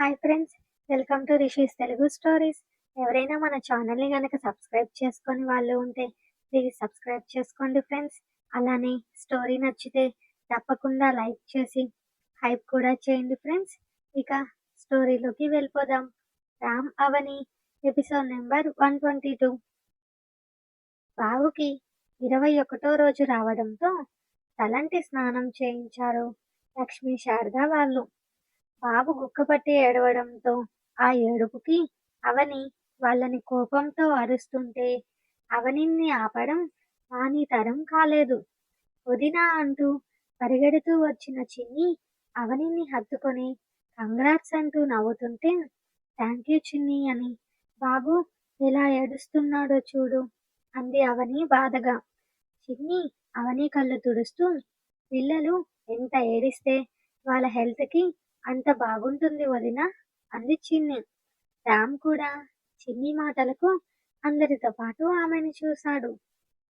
Hi friends welcome to Rishi's Telugu stories. ఎవరైనా మన ఛానల్ని కనుక సబ్స్క్రైబ్ చేసుకొని వాళ్ళు ఉంటే ప్లీజ్ సబ్స్క్రైబ్ చేసుకోండి ఫ్రెండ్స్. అలానే స్టోరీ నచ్చితే తప్పకుండా లైక్ చేసి హైప్ కూడా చేయండి ఫ్రెండ్స్. ఇక స్టోరీలోకి వెళ్ళిపోదాం. Ram Avani episode number one twenty two. బావుకి ఇరవై ఒకటో రోజు రావడంతో తలంటి స్నానం చేయించారు లక్ష్మీ శారద వాళ్ళు. బాబు గుక్కపట్టి ఏడవడంతో ఆ ఏడుపుకి అవని వాళ్ళని కోపంతో అరుస్తుంటే అవనిని ఆపడం మాని తరం కాలేదు. వదినా అంటూ పరిగెడుతూ వచ్చిన చిన్ని అవనిని హత్తుకొని కంగ్రాట్స్ అంటూ నవ్వుతుంటే థ్యాంక్ యూ చిన్ని అని బాబు ఎలా ఏడుస్తున్నాడో చూడు అంది అవని బాధగా. చిన్ని అవని కళ్ళు తుడుస్తూ పిల్లలు ఎంత ఏడిస్తే వాళ్ళ హెల్త్కి అంత బాగుంటుంది వదిన అంది చిన్ని. రామ్ కూడా చిన్ని మాటలకు అందరితో పాటు ఆమెను చూశాడు.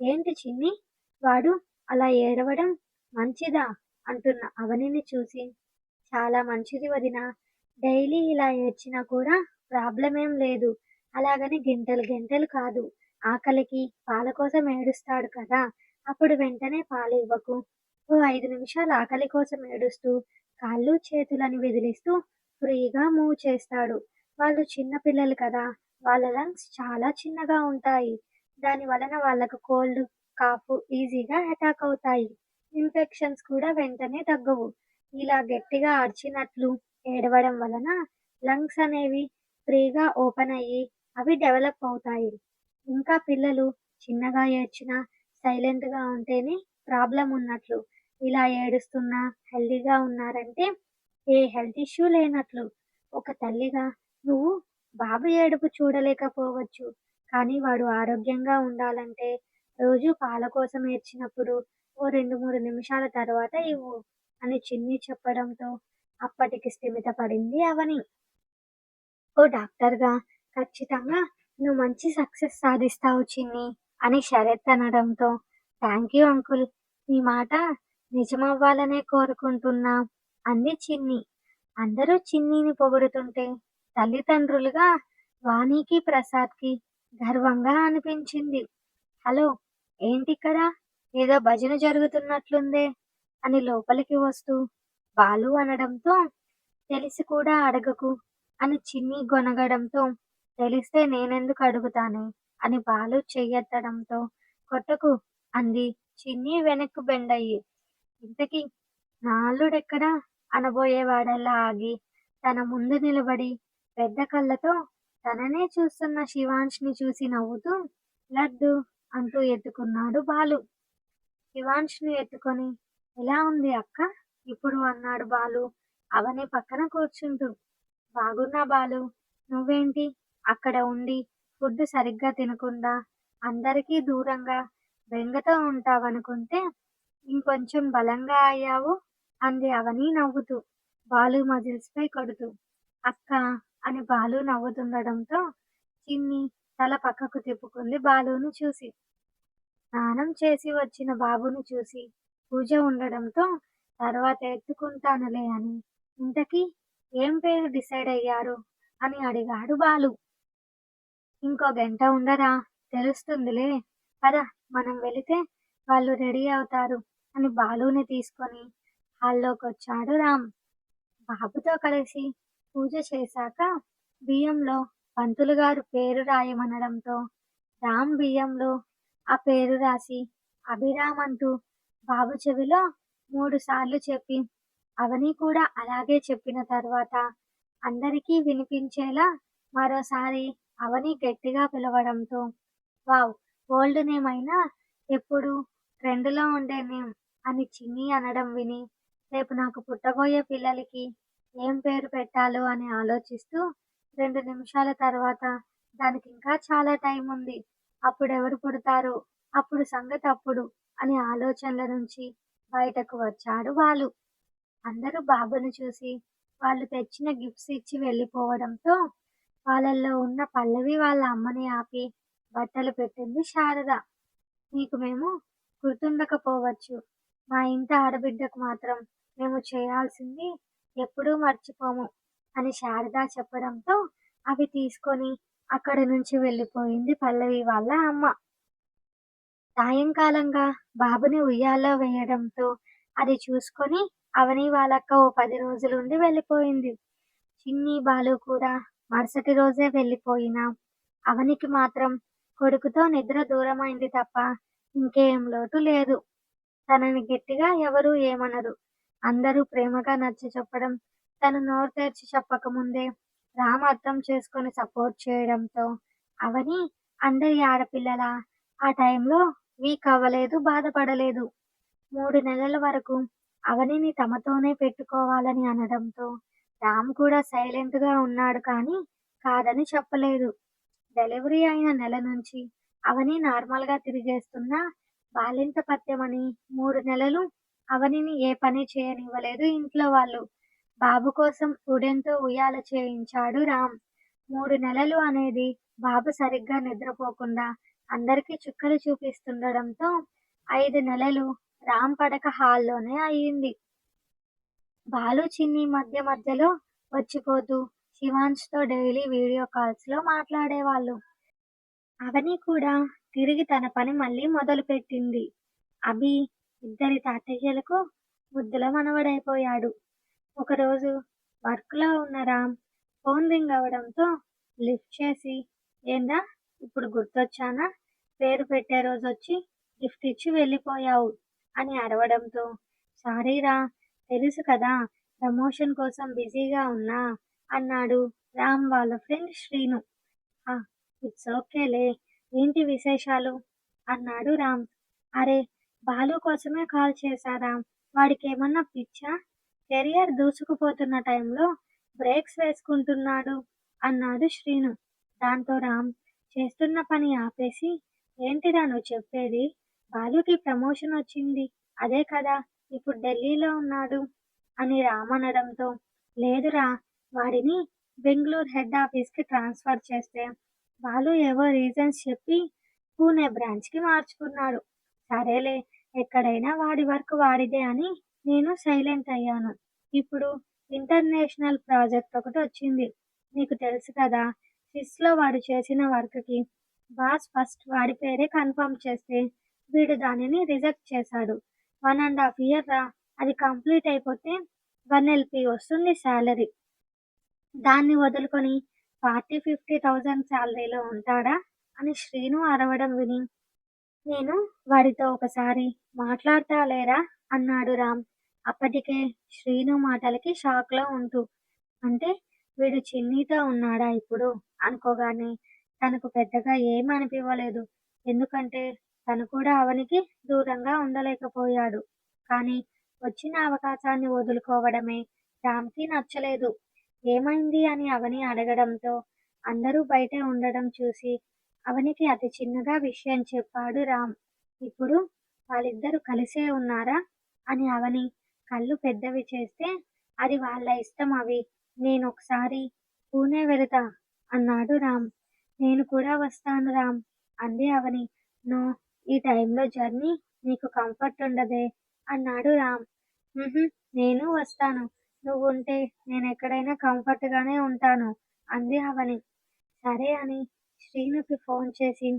ఏంటి చిన్ని? వాడు అలా ఏడవడం మంచిదా? అంటున్న అవనిని చూసి. చాలా మంచిది వదిన. డైలీ ఇలా ఏడ్చినా కూడా ప్రాబ్లం ఏం లేదు. అలాగని గంటలు గంటలు కాదు. ఆకలికి పాల కోసం ఏడుస్తాడు కదా. అప్పుడు వెంటనే పాలు ఇవ్వకు. ఓ ఐదు నిమిషాలు ఆకలి కోసం ఏడుస్తూ కాళ్ళు చేతులని విదిలిస్తూ ఫ్రీగా మూవ్ చేస్తాడు. వాళ్ళు చిన్న పిల్లలు కదా వాళ్ళ లంగ్స్ చాలా చిన్నగా ఉంటాయి. దాని వలన వాళ్ళకు కోల్డ్ కాఫ్ ఈజీగా అటాక్ అవుతాయి. ఇన్ఫెక్షన్స్ కూడా వెంటనే తగ్గవు. ఇలా గట్టిగా అరిచినట్లు ఏడవడం వలన లంగ్స్ అనేవి ఫ్రీగా ఓపెన్ అయ్యి అవి డెవలప్ అవుతాయి. ఇంకా పిల్లలు చిన్నగా ఏడ్చినా సైలెంట్గా ఉంటేనే ప్రాబ్లం ఉన్నట్లు ఇలా ఏడుస్తున్నా హెల్దీగా ఉన్నారంటే ఏ హెల్త్ ఇష్యూ లేనట్లు. ఒక తల్లిగా నువ్వు బాబు ఏడుపు చూడలేకపోవచ్చు. కానీ వాడు ఆరోగ్యంగా ఉండాలంటే రోజు పాల కోసం ఏడ్చినప్పుడు ఓ రెండు మూడు నిమిషాల తర్వాత ఇవ్వు అని చిన్ని చెప్పడంతో అప్పటికి స్థిమిత పడింది అవని. ఓ డాక్టర్గా ఖచ్చితంగా నువ్వు మంచి సక్సెస్ సాధిస్తావు చిన్ని అని శరత్ అనడంతో థ్యాంక్ యూ అంకుల్. మీ మాట నిజమవ్వాలనే కోరుకుంటున్నా. అంది చిన్ని. అందరూ చిన్నిని పొగుడుతుంటే తల్లిదండ్రులుగా వాణికి ప్రసాద్కి గర్వంగా అనిపించింది. హలో ఏంటిక్కడ? ఏదో భజన జరుగుతున్నట్లుందే అని లోపలికి వస్తూ బాలు అనడంతో తెలిసి కూడా అడగకు అని చిన్ని గొనగడంతో తెలిస్తే నేనెందుకు అడుగుతానే అని బాలు చెయ్యెత్తడంతో కొట్టకు అంది. చిన్ని వెనక్కు బెండయ్యి. ఇంతకీ నాలుడెక్కడా? అనబోయేవాడల్లా ఆగి తన ముందు నిలబడి పెద్ద కళ్ళతో తననే చూస్తున్న శివాంష్ని చూసి నవ్వుతూ లడ్డు అంటూ ఎత్తుకున్నాడు బాలు. శివాంష్ని ఎత్తుకొని ఎలా ఉంది అక్క? ఇప్పుడు అన్నాడు బాలు అవని పక్కన కూర్చుంటూ. బాగున్నా బాలు నువ్వేంటి? అక్కడ ఉండి ఫుడ్ సరిగ్గా తినకుండా అందరికీ దూరంగా బెంగతో ఉంటావనుకుంటే ఇంకొంచెం బలంగా అయ్యావు. అంది అవని నవ్వుతూ. బాలు మజిల్స్ పై కొడుతూ. అక్క అని బాలు నవ్వుతుండడంతో చిన్ని తల పక్కకు తిప్పుకుంది బాలును చూసి. స్నానం చేసి వచ్చిన బాబును చూసి పూజ ఉండడంతో తర్వాత ఎత్తుకుంటానులే అని. ఇంతకీ ఏం పేరు డిసైడ్ అయ్యారు? అని అడిగాడు బాలు. ఇంకో గంట ఉండరా? తెలుస్తుందిలే. పద. మనం వెళితే వాళ్ళు రెడీ అవుతారు అని బాలుని తీసుకొని హాల్లోకి వచ్చాడు రామ్. బాబుతో కలిసి పూజ చేశాక బియ్యంలో పంతులు గారు పేరు రాయమనడంతో రామ్ బియ్యంలో ఆ పేరు రాసి అభిరామ్ అంటూ బాబు చెవిలో మూడు సార్లు చెప్పి అవని కూడా అలాగే చెప్పిన తర్వాత అందరికీ వినిపించేలా మరోసారి అవని గట్టిగా పిలవడంతో వావ్ ఓల్డ్ నేమ్ అయినా ఎప్పుడు ట్రెండ్లో ఉండే నేమ్ అని చిన్ని అనడం విని రేపు నాకు పుట్టబోయే పిల్లలకి ఏం పేరు పెట్టాలో అని ఆలోచిస్తూ రెండు నిమిషాల తర్వాత దానికి ఇంకా చాలా టైం ఉంది. అప్పుడు ఎవరు పుడతారో? అప్పుడు సంగతి అప్పుడు అని ఆలోచనల నుంచి బయటకు వచ్చాడు వాళ్ళు అందరూ బాబుని చూసి వాళ్ళు తెచ్చిన గిఫ్ట్స్ ఇచ్చి వెళ్ళిపోవడంతో వాళ్ళల్లో ఉన్న పల్లవి వాళ్ళ అమ్మని ఆపి బట్టలు పెట్టింది శారద. నీకు మేము గుర్తుండకపోవచ్చు. మా ఇంటి ఆడబిడ్డకు మాత్రం మేము చేయాల్సింది ఎప్పుడూ మర్చిపోము అని శారద చెప్పడంతో అవి తీసుకొని అక్కడి నుంచి వెళ్ళిపోయింది పల్లవి వాళ్ళ అమ్మ. సాయంకాలంగా బాబుని ఉయ్యాలో వేయడంతో అది చూసుకొని అవని వాళ్ళక్క ఓ పది రోజులుండి వెళ్ళిపోయింది. చిన్ని బాలు కూడా మరుసటి రోజే వెళ్ళిపోయినా అవనికి మాత్రం కొడుకుతో నిద్ర దూరమైంది తప్ప ఇంకేం లోటు లేదు. తనని గట్టిగా ఎవరూ ఏమనరు. అందరూ ప్రేమగా నచ్చి చెప్పడం తను నోరు తెరిచి చెప్పకముందే రామ్ అర్థం చేసుకొని సపోర్ట్ చేయడంతో అవని అందరి ఆడపిల్లల ఆ టైంలో వీక్ అవ్వలేదు బాధపడలేదు. మూడు నెలల వరకు అవనిని తమతోనే పెట్టుకోవాలని అనడంతో రామ్ కూడా సైలెంట్గా ఉన్నాడు కానీ కాదని చెప్పలేదు. డెలివరీ అయిన నెల నుంచి అవని నార్మల్గా తిరిగేస్తున్నా బాలింత పత్యమని మూడు నెలలు అవనిని ఏ పని చేయనివ్వలేదు ఇంట్లో వాళ్ళు. బాబు కోసం ఉడెంతో ఉయ్యాల చేయించాడు రామ్. మూడు నెలలు అనేది బాబు సరిగ్గా నిద్రపోకుండా అందరికీ చుక్కలు చూపిస్తుండడంతో ఐదు నెలలు రామ్ పడక హాల్లోనే అయ్యింది బాలు చిన్ని మధ్య మధ్యలో వచ్చిపోతూ శివాంష్తో డైలీ వీడియో కాల్స్లో మాట్లాడేవాళ్ళు. అవని కూడా తిరిగి తన పని మళ్ళీ మొదలుపెట్టింది. అభి ఇద్దరి తాతయ్యలకు ముద్దుల మనవడైపోయాడు. ఒకరోజు వర్క్లో ఉన్న రామ్ ఫోన్ రింగ్ అవడంతో లిఫ్ట్ చేసి ఏందా ఇప్పుడు గుర్తొచ్చానా? పేరు పెట్టే రోజు వచ్చి గిఫ్ట్ ఇచ్చి వెళ్ళిపోయావు అని అరవడంతో సారీరా తెలుసు కదా ప్రమోషన్ కోసం బిజీగా ఉన్నా అన్నాడు రామ్ వాళ్ళ ఫ్రెండ్ శ్రీను. ఇట్స్ ఓకేలే. ఏంటి విశేషాలు? అన్నాడు రామ్. అరే బాలు కోసమే కాల్ చేశారా వాడికి ఏమన్నా పిచ్చా? కెరియర్ దూసుకుపోతున్న టైంలో బ్రేక్స్ వేసుకుంటున్నాడు అన్నాడు శ్రీను. దాంతో రామ్ చేస్తున్న పని ఆపేసి ఏంటిరా నువ్వు చెప్పేది? బాలుకి ప్రమోషన్ వచ్చింది. అదే కదా ఇప్పుడు ఢిల్లీలో ఉన్నాడు అని రామ్ అనడంతో. లేదురా వాడిని బెంగళూరు హెడ్ ఆఫీస్కి ట్రాన్స్ఫర్ చేస్తే వాళ్ళు ఏవో రీజన్స్ చెప్పి పూణే బ్రాంచ్కి మార్చుకున్నాడు సరేలే ఎక్కడైనా వాడి వర్క్ వాడిదే అని నేను సైలెంట్ అయ్యాను. ఇప్పుడు ఇంటర్నేషనల్ ప్రాజెక్ట్ ఒకటి వచ్చింది. నీకు తెలుసు కదా సిస్లో వాడు చేసిన వర్క్కి బాస్ ఫస్ట్ వాడి పేరే కన్ఫర్మ్ చేస్తే వీడు దానిని రిజెక్ట్ చేశాడు. వన్ అండ్ హాఫ్ ఇయర్ రా అది కంప్లీట్ అయిపోతే వన్ ఎల్పి వస్తుంది శాలరీ. దాన్ని వదులుకొని ఫార్టీ ఫిఫ్టీ థౌజండ్ శాలరీలో ఉంటాడా అని శ్రీను అరవడం విని నేను వాడితో ఒకసారి మాట్లాడతా లేరా? అన్నాడు రామ్. అప్పటికే శ్రీను మాటలకి షాక్లో ఉంటూ అంటే వీడు చిన్నీతో ఉన్నాడా ఇప్పుడు? అనుకోగానే తనకు పెద్దగా ఏం ఎందుకంటే తను కూడా అవనికి దూరంగా ఉండలేకపోయాడు. కానీ వచ్చిన అవకాశాన్ని వదులుకోవడమే రామ్కి నచ్చలేదు. ఏమైంది అని అవని అడగడంతో అందరూ బయటే ఉండడం చూసి అవనికి అతి చిన్నగా విషయం చెప్పాడు రామ్. ఇప్పుడు వాళ్ళిద్దరూ కలిసే ఉన్నారా? అని అవని కళ్ళు పెద్దవి చేస్తే అది వాళ్ళ ఇష్టం అవి. నేను ఒకసారి పూణే వెళతా అన్నాడు రామ్. నేను కూడా వస్తాను రామ్ అంది అవని. నో ఈ టైంలో జర్నీ నీకు కంఫర్ట్ ఉండదే అన్నాడు రామ్. నేను వస్తాను. నువ్వు ఉంటే నేను ఎక్కడైనా కంఫర్ట్గానే ఉంటాను. అంది అవని. సరే అని శ్రీనుకి ఫోన్ చేసి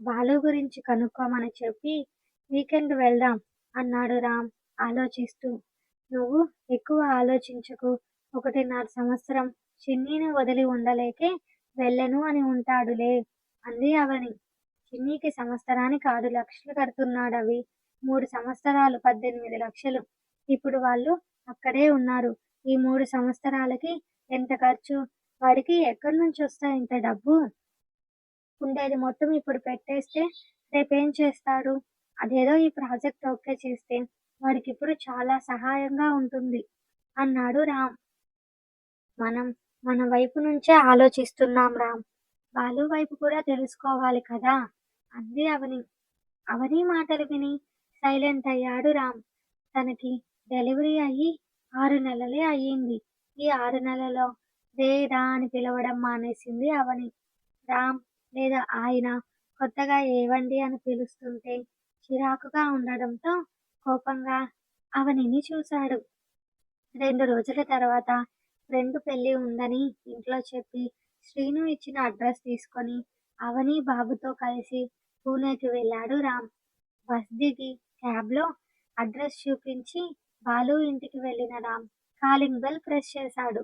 బాలు గురించి కనుక్కోమని చెప్పి వీకెండ్ వెళ్దాం అన్నాడు రామ్ ఆలోచిస్తూ. నువ్వు ఎక్కువ ఆలోచించకు. ఒకటిన్నర సంవత్సరం చిన్నీని వదిలి ఉండలేకే వెళ్ళను అని ఉంటాడులే అంది అవని. చిన్నీకి సంవత్సరానికి ఆరు లక్షలు కడుతున్నాడు అవి మూడు సంవత్సరాలు పద్దెనిమిది లక్షలు. ఇప్పుడు వాళ్ళు అక్కడే ఉన్నారు. ఈ మూడు సంవత్సరాలకి ఎంత ఖర్చు? వాడికి ఎక్కడి నుంచి వస్తాయి ఇంత డబ్బు? ఉండేది మొత్తం ఇప్పుడు పెట్టేస్తే రేపేం చేస్తాడు అదేదో ఈ ప్రాజెక్ట్ ఓకే చేస్తే వాడికి ఇప్పుడు చాలా సహాయంగా ఉంటుంది అన్నాడు రామ్. మనం మన వైపు నుంచే ఆలోచిస్తున్నాం రామ్. బాలు వైపు కూడా తెలుసుకోవాలి కదా? అంది అవని. అవని మాటలు విని సైలెంట్ అయ్యాడు రామ్. తనకి డెలివరీ అయ్యి ఆరు నెలలే అయ్యింది. ఈ ఆరు నెలలో రేదా అని పిలవడం మానేసింది అవని. రామ్ లేదా ఆయన కొత్తగా ఏవండి అని పిలుస్తుంటే చిరాకుగా ఉండడంతో కోపంగా అవనిని చూశాడు. రెండు రోజుల తర్వాత ఫ్రెండ్ పెళ్ళి ఉందని ఇంట్లో చెప్పి శ్రీను ఇచ్చిన అడ్రస్ తీసుకొని అవని బాబుతో కలిసి పూణేకి వెళ్ళాడు రామ్. బస్ దిగి క్యాబ్లో అడ్రస్ చూపించి బాలు ఇంటికి వెళ్ళిన రామ్ కాలింగ్ బెల్ ప్రెస్ చేశాడు.